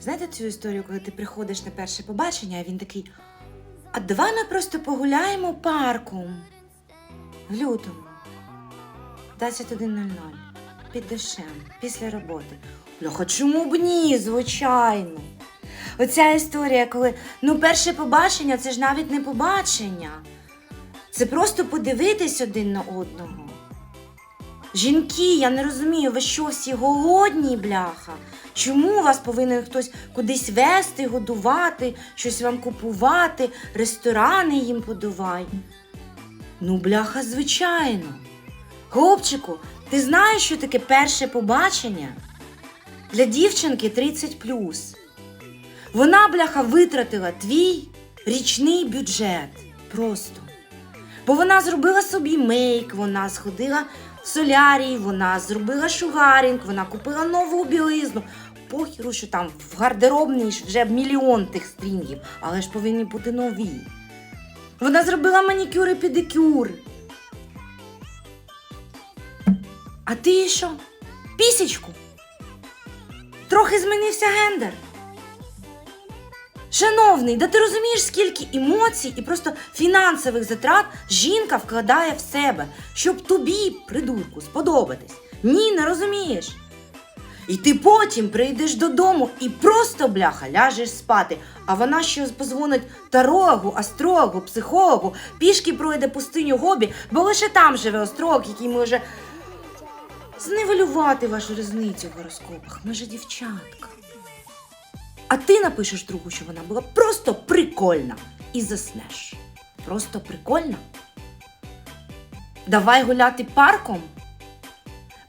Знаєте цю історію, коли ти приходиш на перше побачення, а він такий: А давай ми просто погуляємо парком в лютому. 21.00. Під дощем, після роботи. Бляха, чому б ні, звичайно. Оця історія, коли ну перше побачення це ж навіть не побачення. Це просто подивитись один на одного. Жінки, я не розумію, ви що всі голодні, бляха? Чому вас повинен хтось кудись вести, годувати, щось вам купувати, ресторани їм подавай? Ну, бляха, звичайно. Хлопчику, ти знаєш, що таке перше побачення? Для дівчинки 30 Вона, бляха, витратила твій річний бюджет. Просто. Бо вона зробила собі мейк, вона сходила солярій, вона зробила шугарінг, вона купила нову білизну. Похіру, що там в гардеробній вже мільйон тих стрінгів, але ж повинні бути нові. Вона зробила манікюр і педикюр. А ти що? Пісічку? Трохи змінився гендер. Шановний, да ти розумієш, скільки емоцій і просто фінансових затрат жінка вкладає в себе, щоб тобі, придурку, сподобатись. Ні, не розумієш. І ти потім прийдеш додому і просто, бляха, ляжеш спати, а вона ще позвонить тарологу, астрологу, психологу, пішки пройде пустиню гобі, бо лише там живе острог, який може зневелювати вашу різницю в гороскопах. Ми же дівчатка. А ти напишеш другу, що вона була просто прикольна і заснеш. Просто прикольна. Давай гуляти парком.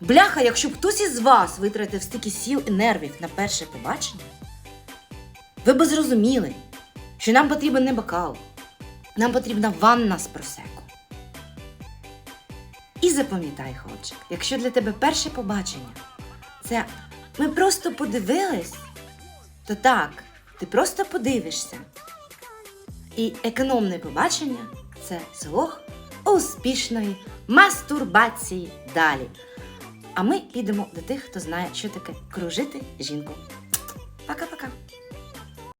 Бляха, якщо хтось із вас витратив стільки сіл і нервів на перше побачення, ви б зрозуміли, що нам потрібен не бокал, нам потрібна ванна з просеку. І запам'ятай, хлопчик, якщо для тебе перше побачення це ми просто подивились, то так, ти просто подивишся. І економне побачення це залог успішної мастурбації далі. А ми підемо до тих, хто знає, що таке кружити жінку. Пока-пока.